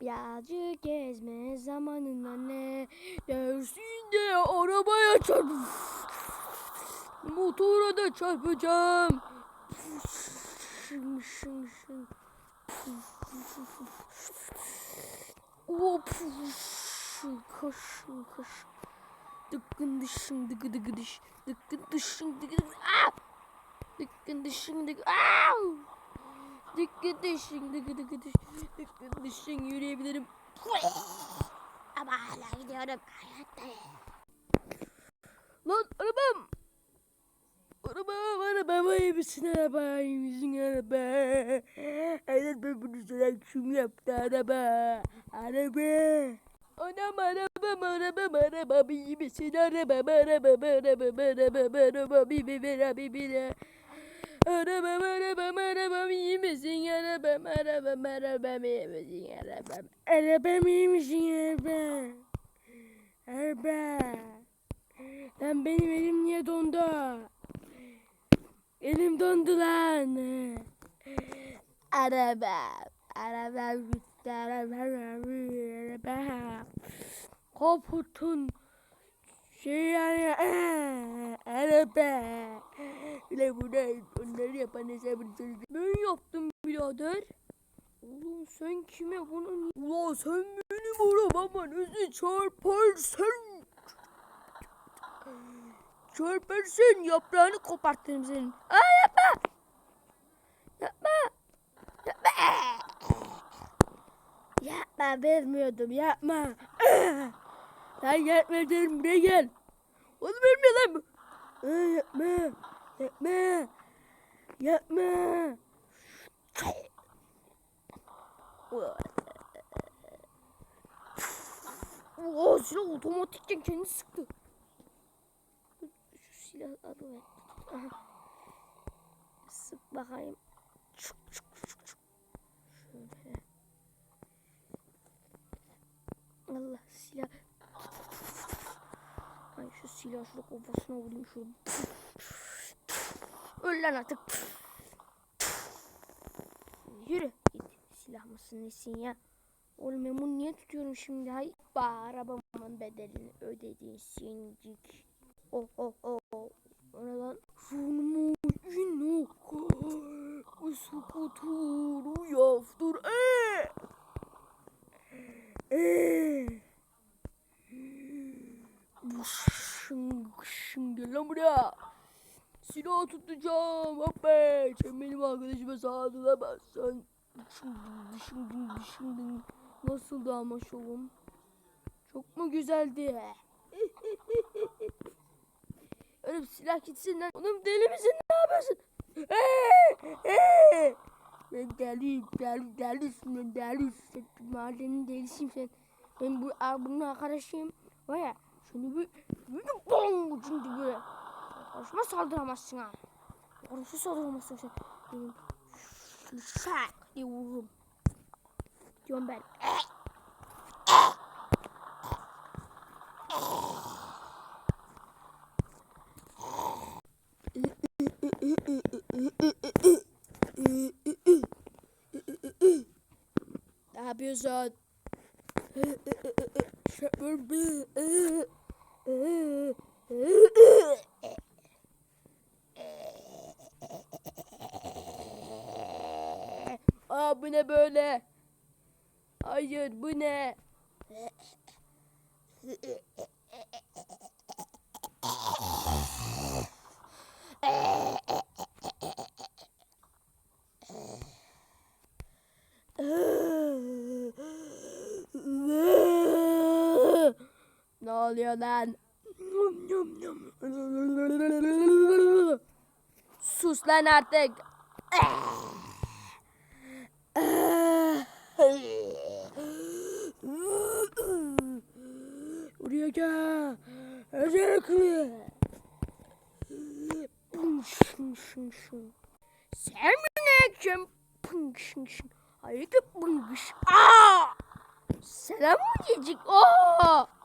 Birazcık gezme zamanın anne dersin de arabaya çarp. Motora da çarpacağım. Hop. Koşun koşun. Dıkkın dışın dıkı dıkı dış. Dıkkın dışın dıkı dıkı. Dıkkın dışın dıkı. Au! Dıkkın dışın dıkı dıkı dış. Dıkkın dışın yürüyebilirim. Ama hala gidiyorum. Hayattayım. Lan arabam. Arabam arabam misin araba misin araba Evet ben bunu sana kim yaptı araba Araba Anam arabam arabam arabam iyi misin arabam arabam arabam arabam arabam iyi misin arabam Arabam arabam arabam iyi misin arabam arabam arabam iyi misin arabam Arabam iyi misin arabam Araba Lan benim elim niye dondu? Elim dondu lan. Araba. Araba gitti. Araba. Araba. Kaputun. Şey yani. Araba. Bile bu ne? Onları yapan söyledi. Ben yaptım birader. Oğlum sen kime bunu Ulan sen benim arabama nasıl çarparsın? Çarparsın yaprağını kopartırım senin. Aa yapma. Yapma. Yapma. Yapma vermiyordum yapma. Ben yapma derim buraya gel. Onu vermiyor lan bu. Aa, yapma. Yapma. Yapma. Oo silah otomatikten kendi sıktı. Şu silah adı ver. Aha. Sık bakayım. Çık çık çık çık. Şöyle. Allah silah. Silah şurada kafasına vurayım şurada. Öl lan artık. Yürü. Git. Silah mısın nesin ya? Oğlum ben niye tutuyorum şimdi? Hay. Ba arabamın bedelini ödedin sincik. Oh oh oh. O ne lan? Şunu inok. Uskuturu yaftur. Eee. Eee. Bu şın şın gel lan buraya. Silah tutacağım. Hop be. Sen benim arkadaşıma sağdılamazsın. Düşündün, düşündün, düşündün. Nasıldı ama şovum? Çok mu güzeldi? Oğlum silah gitsin lan. Oğlum deli misin? Ne yapıyorsun? Hey! Hey! Ben deliyim, deli, delisin ben delisin. Sen. Ben bu, bunun arkadaşıyım. Var ya, şunu bir, bir de bom! Şimdi böyle. Karşıma saldıramazsın ha. Karşı saldıramazsın sen. Benim şak diye vururum. Diyorum ben. Ne yapıyorsun? Şoför bir. Aa bu ne böyle? Hayır bu ne? Ne oluyor lan? Sus lan artık. Buraya gel. Özellikle. Sen mi ne. Hayır ki pıngış. Aa! Selam mı diyecek? Oo!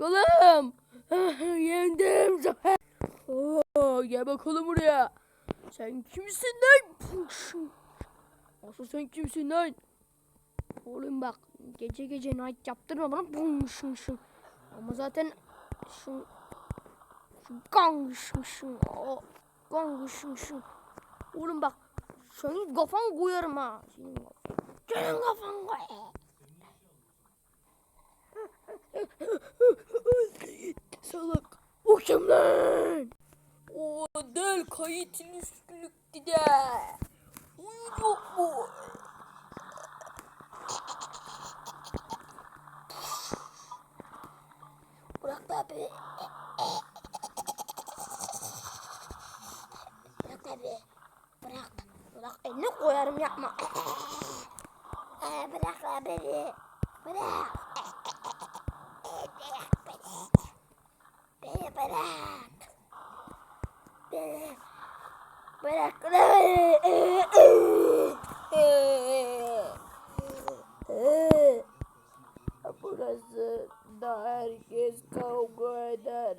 Kolum. Yendim zafer. Oo, gel bakalım buraya. Sen kimsin lan? Asıl sen kimsin lan? Oğlum bak gece gece night yaptırma bana. Ama zaten şu şu gangışın şun. O gangışın şun. Oğlum bak senin kafan koyarım ha. Senin kafan. Senin kafan koyarım. Salak. Kim lan? O del kayıt üstlükte de. Uyudu bu. Bırak be abi. Bırak abi. Bırak. Bırak. Eline koyarım yapma. Ee, bırak abi. Bırak. Bırak beni. Beni bırak. Beni. Bırak beni. Burası da herkes kavga eder.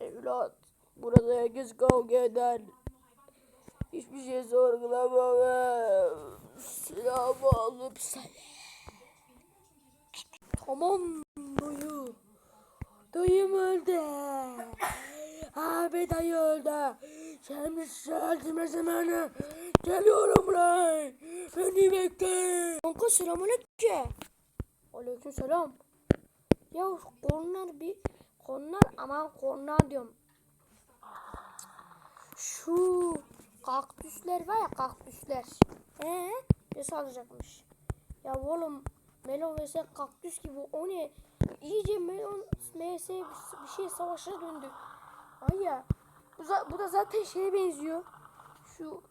Evlat, burada herkes kavga eder. Hiçbir şey sorgulamam. Silahımı alıp sen. Tamam dayı. Dayım öldü. Abi dayı Şimdi öldürme zamanı. Geliyorum lan. Beni bekle. Kanka selamünaleyküm. Aleyküm selam. Ya konular bir konular aman konular diyorum. Şu kaktüsler var ya kaktüsler. Ee, ne salacakmış? Ya oğlum melon vs kaktüs gibi o ne? İyice melon vs bir şey savaşa döndü. Ay ya. Bu, bu da zaten şeye benziyor. Şu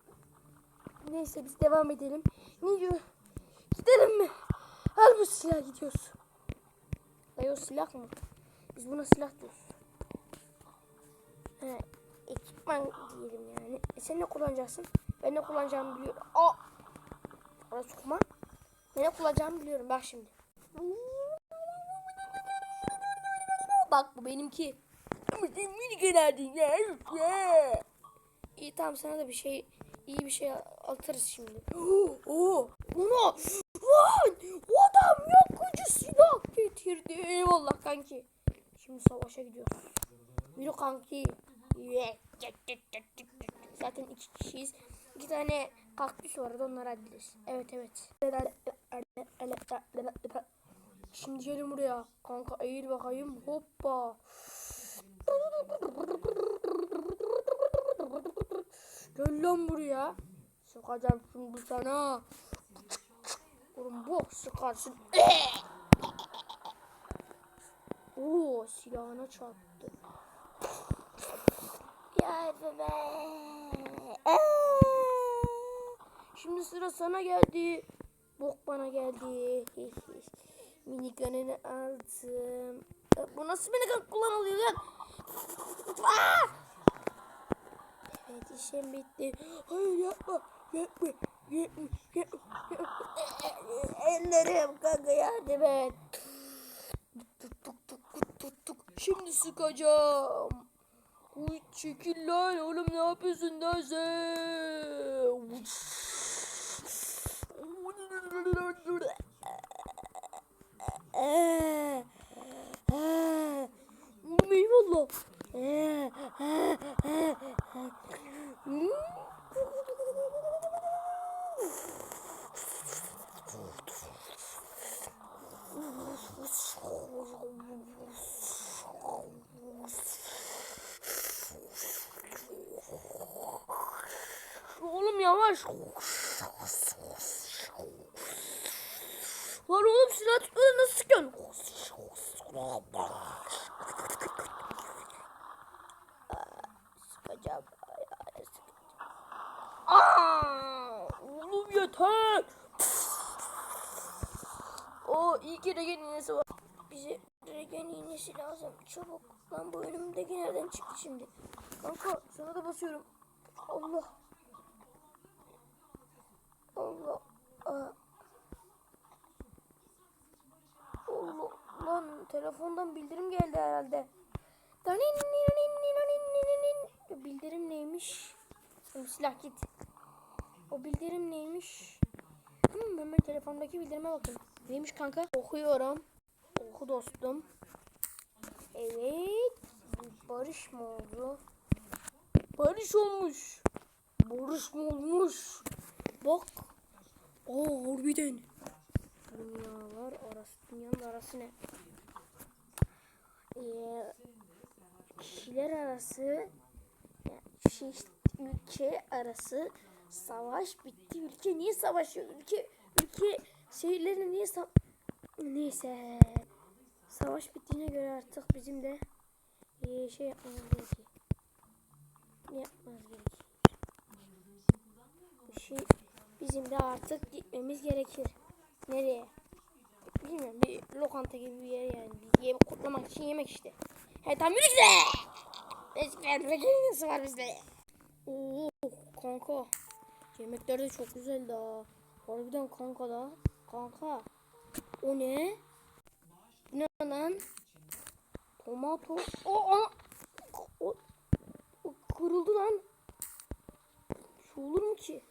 neyse biz devam edelim. Ne diyor? Gidelim mi? Al bu silah gidiyoruz. Dayı o silah mı? Biz buna silah diyoruz. He, ekipman diyelim yani. E sen ne kullanacaksın? Ben ne kullanacağımı biliyorum. Aa! Oraya sokma. Ben ne kullanacağımı biliyorum. Bak şimdi. Bak bu benimki. Ama sen minik ederdin ya. ya. İyi tamam sana da bir şey iyi bir şey atarız şimdi. Oo, bunu Lan! O adam yakıcı silah getirdi. Eyvallah kanki. Şimdi savaşa gidiyoruz. Yürü kanki. Zaten iki kişiyiz. İki tane kaktüs var da onları hallederiz. Evet evet. Şimdi gelin buraya. Kanka eğil bakayım. Hoppa. Gel lan buraya. Sokacağım şimdi sana. Oğlum bu sıkarsın. Oo silahına çarptı. Yardım et. Şimdi sıra sana geldi. Bok bana geldi. Minigun'unu aldım. Bu nasıl minigun kullanılıyor lan? Aa! Evet işim bitti. Hayır. Yapma. Yapma. Yapma. yapma. Ellerim kanka yardım et. Tuk tuk tuk tuk tuk tuk. Şimdi sıkacağım. Uy çekil lan oğlum ne yapıyorsun lan sen? Ee, Eyvallah. Ee, ee, ee, ee. Oğlum yavaş. Var oğlum silah tutmadan nasıl sıkıyorsun? Sıkacağım. Aa, oğlum yeter. O iyi ki regen iğnesi var. Bize regen iğnesi lazım. Çabuk. Lan bu önümdeki nereden çıktı şimdi? Kanka sana da basıyorum. Allah. Allah. Aa. Allah. Lan telefondan bildirim geldi herhalde. Bildirim neymiş? silah git. O bildirim neymiş? Hmm, hemen telefondaki bildirime bakın. Neymiş kanka? Okuyorum. Oku dostum. Evet. Barış mı oldu? Barış olmuş. Barış mı olmuş? Bak. Oo harbiden. Dünyalar arası. Dünyanın arası ne? Ee, kişiler arası yani şey, ülke arası savaş bitti. Ülke niye savaşıyor? Ülke ülke şehirlerine niye sa Neyse. Savaş bittiğine göre artık bizim de ee, şey yapmamız gerekiyor. Ne yapmamız gerekiyor? Şey bizim de artık gitmemiz gerekir. Nereye? Bilmiyorum bir lokanta gibi bir yer yani. Bir yemek kutlamak için yemek işte. He tam yürü işte. Eskiden nasıl var bizde? Oo kanka. Yemekler de çok güzel da. Harbiden kanka da. Kanka. O ne? Ne lan? Tomato. O, o, o, o kırıldı lan. Şu olur mu ki?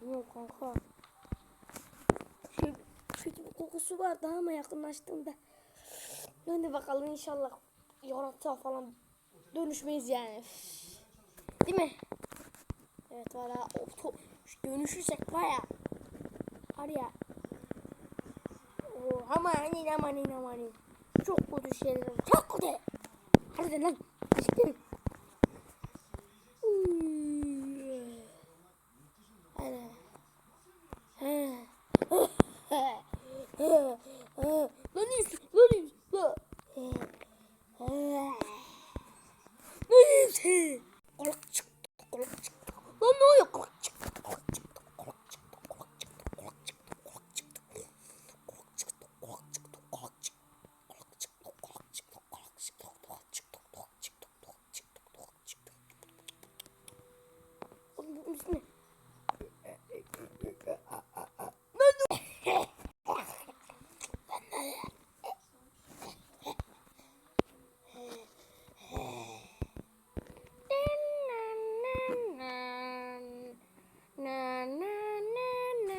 Bilmiyorum kanka. Kötü bir kokusu vardı ama yakınlaştığımda. Hadi bakalım inşallah yaratığa falan dönüşmeyiz yani. Değil mi? Evet var ya. dönüşürsek var ya. Var ya. Oo, amanin amanin amanin. Çok kötü şeyler. Çok kötü. Hadi lan. Uy. Hadi. Lan iyisin, lan iyisin, lan. Lan iyisin. Kulak çıktı, kulak çıktı. Lan ne oluyor? Kulak çıktı, kulak çıktı, kulak çıktı, kulak çıktı, kulak çıktı, kulak çıktı. Kulak çıktı, kulak çıktı, kulak çıktı. Kulak çıktı, kulak çıktı, kulak çıktı, kulak çıktı, kulak çıktı, kulak çıktı, kulak çıktı. Oğlum bu ismi ne? Na, na, na, na.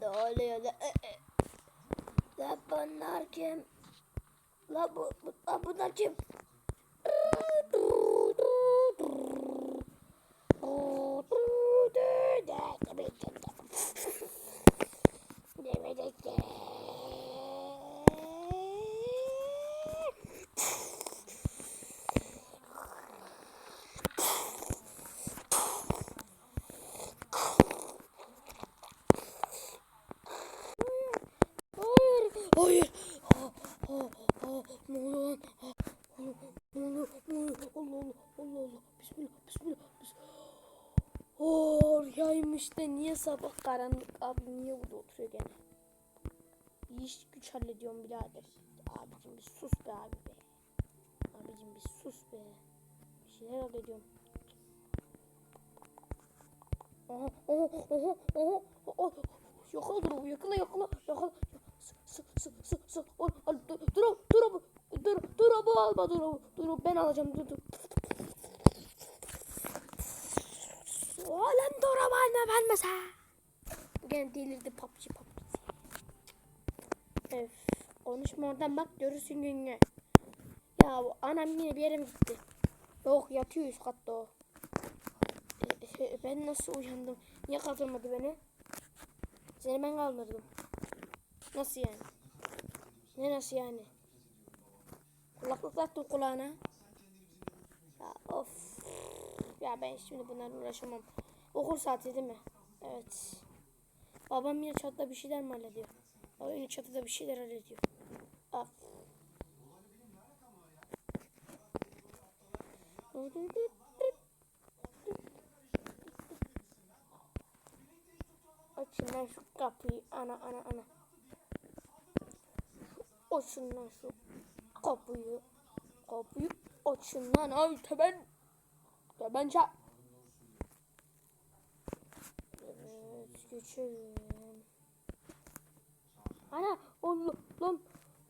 Ne oluyor da? La bunlar kim? La bu, bu la bunlar kim? Hayır, hayır. Ah, ah, ah, ne oluyor lan? Ah, ah, ne oluyor, ne oluyor? Allah Allah, Allah Allah. Bismillah, bismillah, bismillah. Oh, rüyaymış da niye sabah karanlık abi niye burada oturuyor gene? İş güç hallediyorum birader. Abicim bir sus be abi be. Abicim bir sus be. Bir şeyler hallediyorum. Aha, aha, aha, aha, aha. Yakala dur, yakala, yakala, yakala. Sı, sı, sı, sı. Dur, dur, dur, dur, dur, abi alma, dur, dur, ben alacağım, dur, dur. Oğlum dur ama anne ben mesela. Gene delirdi papçı papçı. Öf, konuşma oradan bak görürsün gününü. Ya bu anam yine bir yere mi gitti? Yok yatıyor üst katta o. E, e, ben nasıl uyandım? Niye kaldırmadı beni? Seni ben kaldırdım. Nasıl yani? Ne nasıl yani? Kulaklık taktım kulağına. Ya of. Ya ben şimdi bunlarla uğraşamam. Okul saati değil mi? Evet. Babam yine çatıda bir şeyler mi hallediyor? O yine çatıda bir şeyler hallediyor. Of. Açın lan şu kapıyı. Ana ana ana. açın lan şu kapıyı. Kapıyı açın lan abi temen. Temen çak. Evet geçelim. Ana Allah lan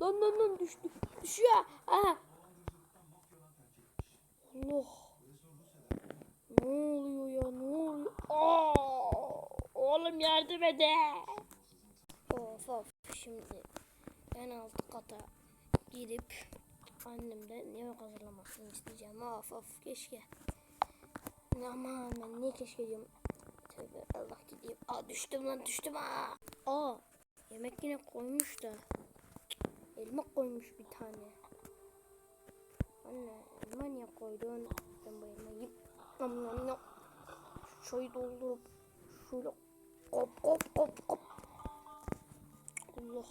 lan lan lan düştü. Düşüyor. Ana. Allah. Ne oluyor ya ne oluyor? Aa, oğlum yardım ede. Of of şimdi en alt kata gidip annemden yemek hazırlamasını isteyeceğim. Of of keşke. Aman ben niye keşke diyorum. Tövbe Allah gideyim. Aa düştüm lan düştüm ha. Aa yemek yine koymuş da. Elma koymuş bir tane. Anne elma niye koydun? Ben bu elmayı yiyeyim. Çayı doldurup şöyle kop kop kop kop. Allah.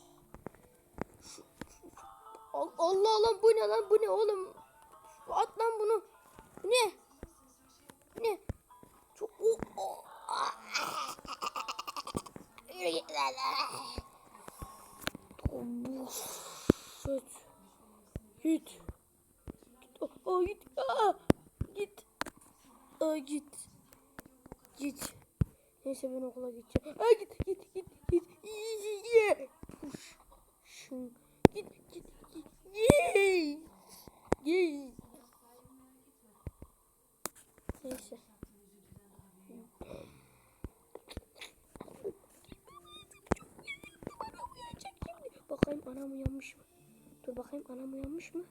Allah Allah bu ne lan bu ne oğlum? At lan bunu. Bu ne? Ne? Çok o, o. Yürü git lan. Shit. Git. Git. Aa, git. Aa, git. Aa, git. Git. Neyse ben okula gideceğim. Aa, git git git git. Ye. Şun. Git git git. Ye. Ye. Neyse. Bakayım anam uyanmış mı? Dur bakayım anam uyanmış mı?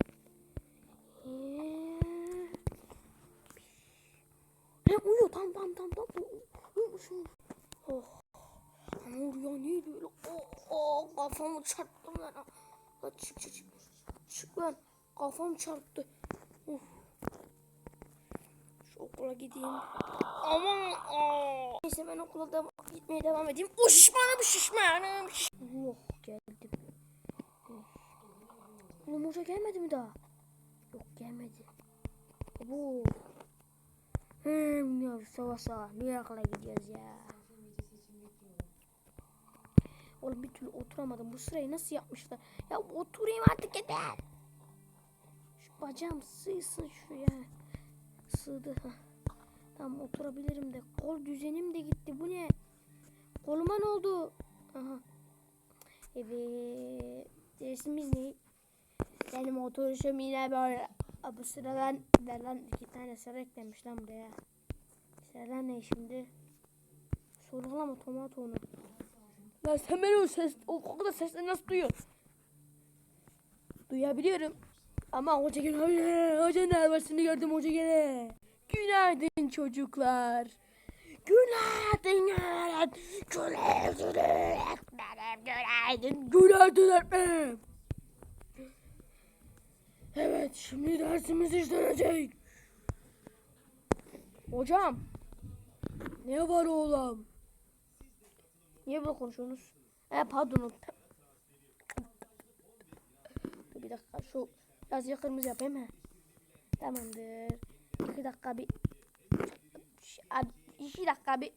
Ee... He uyuyor tam tam tam tam. Uyumuş. Oh. Ne oluyor neydi öyle? Oh, oh kafamı çarptım lan. Ha, çık çık çık. Çık lan. Kafam çarptı. Uf. Şu okula gideyim. Aman. Aa. Neyse ben okula da gitmeye devam edeyim. O şişmanım şişmanım. şiş- Oh geldim. Oğlum hoca gelmedi mi daha? Yok gelmedi. Bu. Hmm, ya sabah sabah niye akla gidiyoruz ya? Oğlum bir türlü oturamadım. Bu sırayı nasıl yapmışlar? Ya oturayım artık yeter. Şu bacağım sığsın şuraya. Sığdı. Heh. Tamam oturabilirim de. Kol düzenim de gitti. Bu ne? Koluma ne oldu? Aha. Evet. Dersimiz ne? Benim oturuşum yine böyle. Bu sıradan lan iki tane sıra eklemiş lan buraya. Sıradan ne şimdi? Sorgulama tomat onu. Ya sen beni o ses, o kadar sesle nasıl duyuyorsun? Duyabiliyorum. Ama hoca gene, hocanın arabasını gördüm hoca gene. Günaydın çocuklar. Günaydın günaydın. Günaydın günaydın. Günaydın öğretmenim. Evet şimdi dersimiz işlenecek. Hocam. Ne var oğlum? Niye böyle konuşuyorsunuz? He pardon. Dur bir dakika şu yazıyı kırmızı yapayım he. Tamamdır. İki dakika bir Abi, iki dakika bir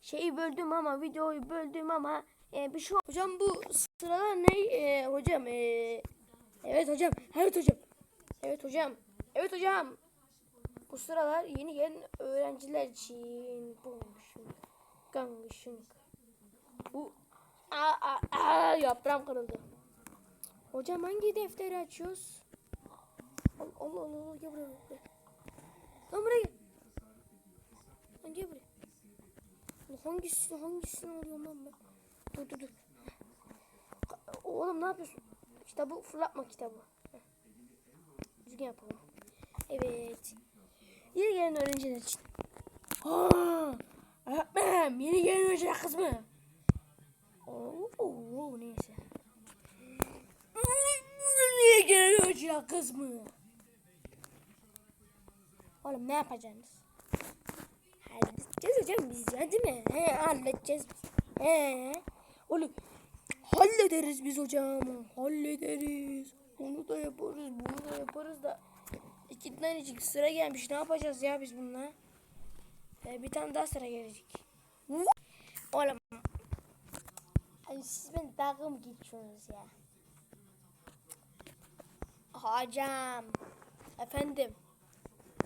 şeyi böldüm ama videoyu böldüm ama e, bir şey hocam bu sıralar ne e, hocam e, evet hocam evet hocam evet hocam evet hocam bu sıralar yeni gelen öğrenciler için bu gangışın bu aa, aa, aa, yaprağım kırıldı hocam hangi defteri açıyoruz Allah Allah Allah gel buraya. Lan buraya. Lan gel buraya. Hangisini hangisini alıyorum lan ben? Dur dur dur. Oğlum ne yapıyorsun? Kitabı fırlatma kitabı. Düzgün yapalım. Evet. Yeni gelen öğrenciler için. Ha, öğretmenim yeni gelen öğrenciler kısmı. Oo, neyse. Yeni gelen öğrenciler kısmı. Oğlum ne yapacaksınız? Halledeceğiz hocam biz ya değil mi? He halledeceğiz biz. He. Oğlum hallederiz biz hocam. Hallederiz. Onu da yaparız, bunu da yaparız da. İki tane için sıra gelmiş. Ne yapacağız ya biz bununla? Ee, bir tane daha sıra gelecek. Oğlum. Hani siz beni dalga geçiyorsunuz ya? Hocam. Efendim.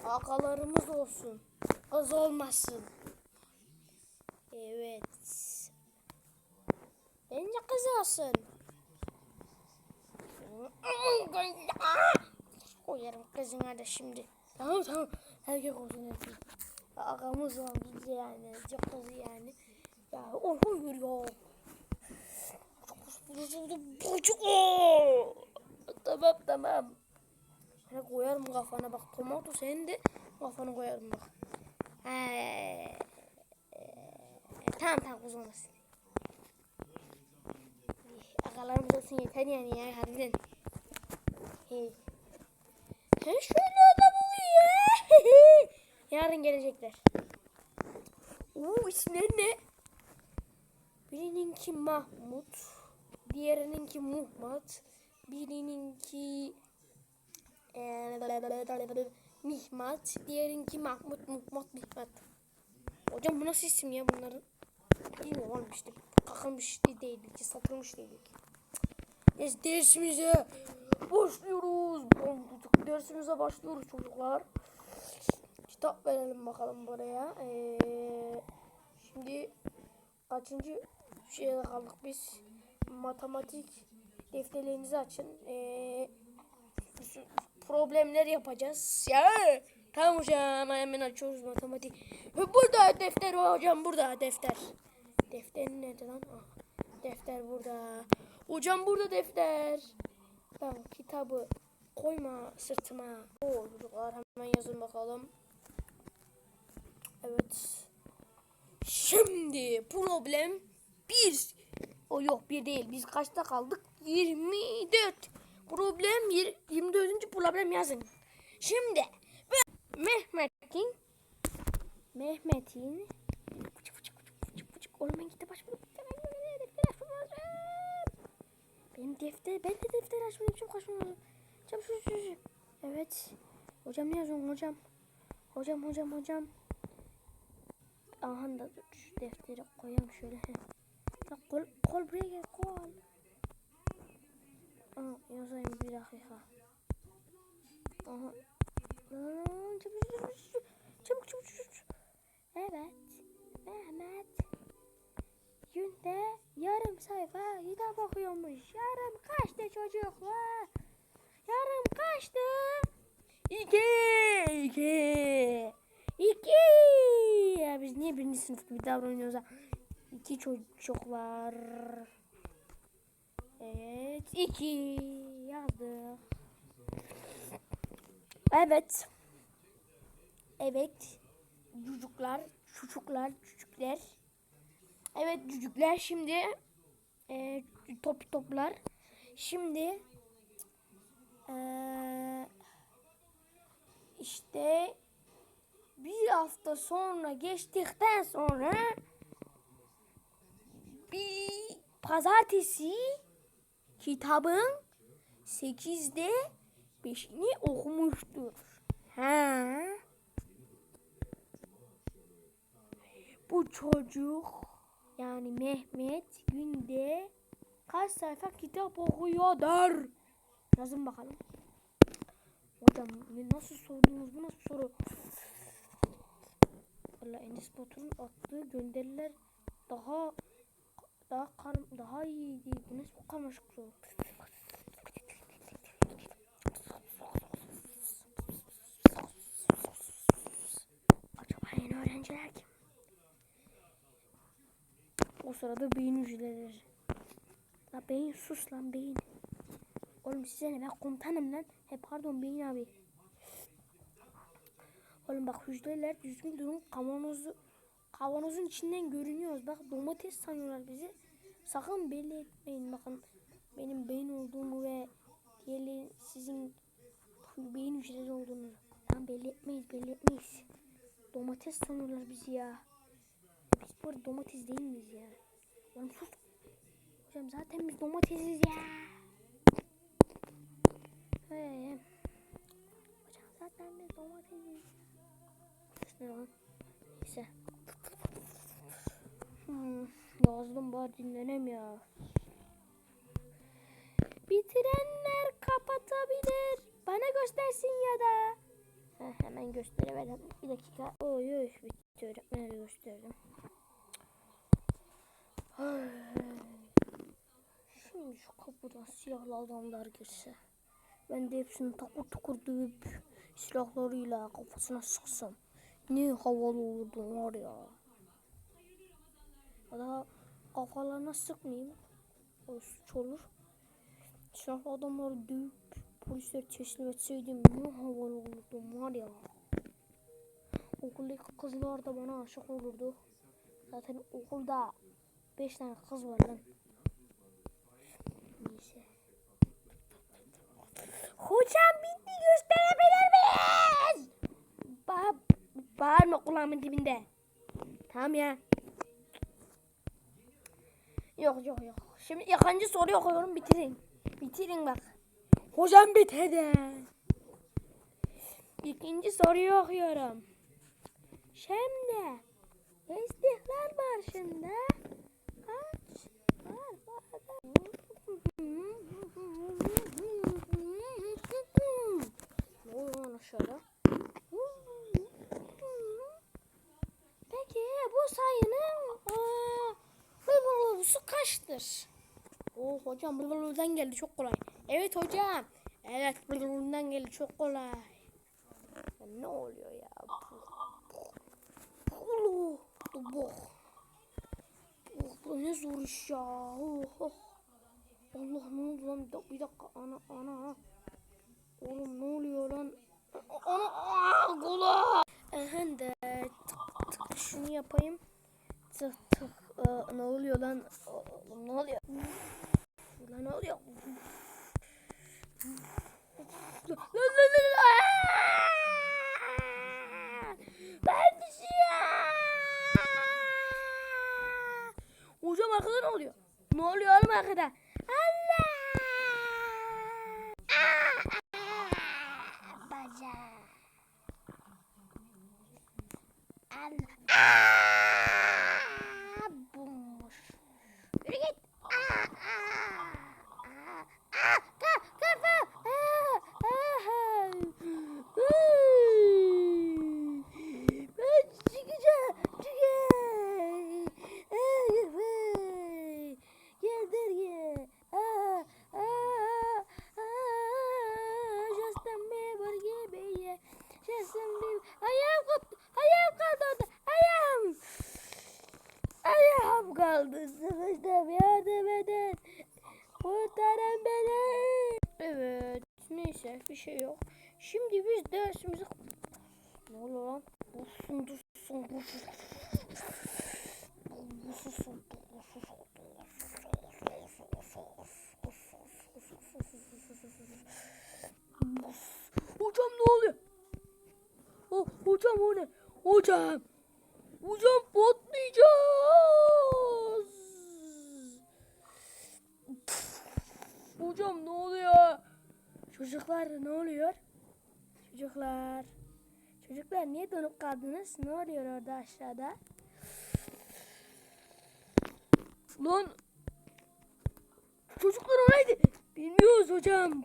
Akalarımız olsun. Az olmasın. Evet. Bence kız olsun. Koyarım kızına da şimdi. Tamam tamam. Erkek olsun erkek. Ağamız var bizde yani. Kızı yani. Ya oy oy ya. Tamam tamam. Ben koyarım kafana bak. Tomato senin de kafana koyarım bak. He. Tamam tamam uzamaz. Akalarımız olsun yeter yani ya harbiden. He şöyle adam oluyor. Yarın gelecekler. Oo isimleri ne? Birininki Mahmut. Diğerininki Muhmat. Birininki Mihmat. Diğerinki Mahmut, Muhmat, Mihmat. Hocam bu nasıl isim ya bunların? Değil mi oğlum işte. Kakılmış değildik ki satılmış değildik. Biz dersimize başlıyoruz. Dersimize başlıyoruz çocuklar. Kitap verelim bakalım buraya. Ee, şimdi kaçıncı şeye kaldık biz? Matematik defterlerinizi açın. Ee, problemler yapacağız. Ya tamam hocam hemen açıyoruz matematik. Ve Burada defter var hocam burada defter. Defter nerede lan? Ah, defter burada. Hocam burada defter. Tamam kitabı koyma sırtıma. Oo çocuklar hemen yazın bakalım. Evet. Şimdi problem bir. O yok bir değil. Biz kaçta kaldık? 24. Problem yir- 24. problem yazın. Şimdi Mehmet'in Mehmet'in Fıçık fıçık fıçık fıçık fıçık. Oğlum ben kitap açmadım. Ben defter açmam lazım. Benim defter, ben de defter açmadım. Çok açmam lazım. Şu şu şu. Evet. Hocam ne yazıyorsun hocam? Hocam hocam hocam. Aha da dur. Şu defteri koyalım şöyle. Ya kol, kol buraya gel kol. Aa, yazayım bir dakika. Aha. Çabuk çabuk çabuk. Çabuk çabuk çabuk. Evet. Mehmet. Günde yarım sayfa kitap okuyormuş. Yarım kaçtı çocuklar? Yarım kaçtı? İki. İki. İki. Ya biz niye birinci sınıf gibi davranıyoruz? İki çocuk var. Evet. iki yazdık. Evet. Evet. Çocuklar, çocuklar, çocuklar. Evet çocuklar şimdi e, top toplar. Şimdi e, işte bir hafta sonra geçtikten sonra bir pazartesi kitabın 8'de 5'ini okumuştur. Ha? Bu çocuk yani Mehmet günde kaç sayfa kitap okuyordur? Yazın bakalım. Hocam nasıl sordunuz bu nasıl soru? Valla Enes Batur'un attığı gönderiler daha daha kar, daha iyiydi. Bu nasıl bu karmaşık soru? Acaba yeni öğrenciler kim? O sırada beyin hücreleri. La beyin sus lan beyin. Oğlum size ne ben komutanım lan. He pardon beyin abi. Oğlum bak hücreler düzgün durun kavanozu kavanozun içinden görünüyoruz. Bak domates sanıyorlar bizi. Sakın belli etmeyin bakın. Benim beyin olduğumu ve diğerleri sizin beyin hücreleri olduğunu. Tamam belli etmeyiz belli etmeyiz. Domates sanıyorlar bizi ya. Biz bu arada domates değil miyiz ya? Lan sus. Hocam zaten biz domatesiz ya. Ee, hocam zaten biz domatesiz. Ne lan? Neyse. Hmm, yazdım bari dinlenem ya. Bitirenler kapatabilir. Ha, hemen gösteremedim. Bir dakika. Oy oy bitti öğretmene de gösterdim. Şimdi şu kapıdan silahlı adamlar girse. Ben de hepsini takır tukur dövüp silahlarıyla kafasına sıksam. Ne havalı olurdu var ya. Ya da kafalarına sıkmayayım. O suç olur. Silahlı adamları dövüp polisler teslim etseydim ne havalı olurdu var ya. Okuldaki kızlar da bana aşık olurdu. Zaten okulda 5 tane kız var lan. Neyse. Hocam bitti gösterebilir miyiz? Ba bağırma kulağımın dibinde. Tamam ya. Yok yok yok. Şimdi ikinci soruyu okuyorum bitirin. Bitirin bak. Hocam bitirdi. İkinci soruyu okuyorum. Şimdi İstiklal Marşı'nda lan aşağıda? Peki bu sayının aa, bıbırlısı kaçtır? Oo hocam bıbırlıdan geldi çok kolay. Evet hocam. Evet bıbırlıdan geldi çok kolay. Ya ne oluyor ya? Bu, bu, bu. Oh, bu ne zor iş ya. Oh, oh. Allah ne oldu lan? Bir dakika, bir. Ana ana. Oğlum ne oluyor lan? Ana aa, kola. Aha da tık tık şunu yapayım. Tık tık. Aa, ne oluyor lan? Oğlum ne oluyor? Lan ne oluyor? Lan lan lan lan. Aa! Ben düşüyorum. Hocam arkada ne oluyor? Ne oluyor oğlum arkada? Aa! Bacak. Allah. Aa! Bulmuş. Yürü git. Aa! Aa! Aa! Aa! Ka- Kafa! Aa! Aa! Uy! Ben çıkacağım. Çıkacağım. Ay, ay. Geldir ye. Aa, aa, aa. Justin Bieber gibi ye. Justin Bieber. Ayağım koptu. Ayağım kaldı orada. Ayağım. Ayağım kaldı. Sıkıştım. Yardım edin. Kurtarın beni. Evet. Neyse bir şey yok. Şimdi biz dersimizi... Ne oluyor lan? Dursun dursun. Hocam ne oluyor? Oh, hocam o ne? Hocam patlayacağız. Hocam ne oluyor? Çocuklar ne oluyor? Çocuklar. Çocuklar niye donup kaldınız? Ne oluyor orada aşağıda? Lan çocuklar o neydi? Bilmiyoruz hocam.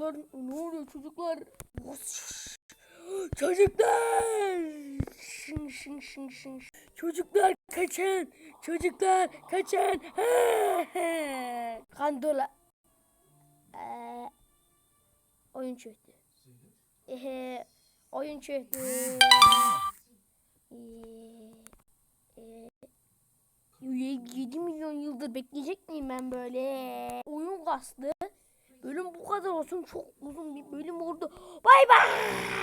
Çocuklar ne oluyor çocuklar? Çocuklar! Şın şın şın şın. Çocuklar kaçın! Çocuklar kaçın! Kandola. Ee, oyun çöktü. Ehe, oyun çöktü. Ee, e, 7 milyon yıldır bekleyecek miyim ben böyle? Oyun kastı. Bölüm bu kadar olsun. Çok uzun bir bölüm oldu. Bay bay.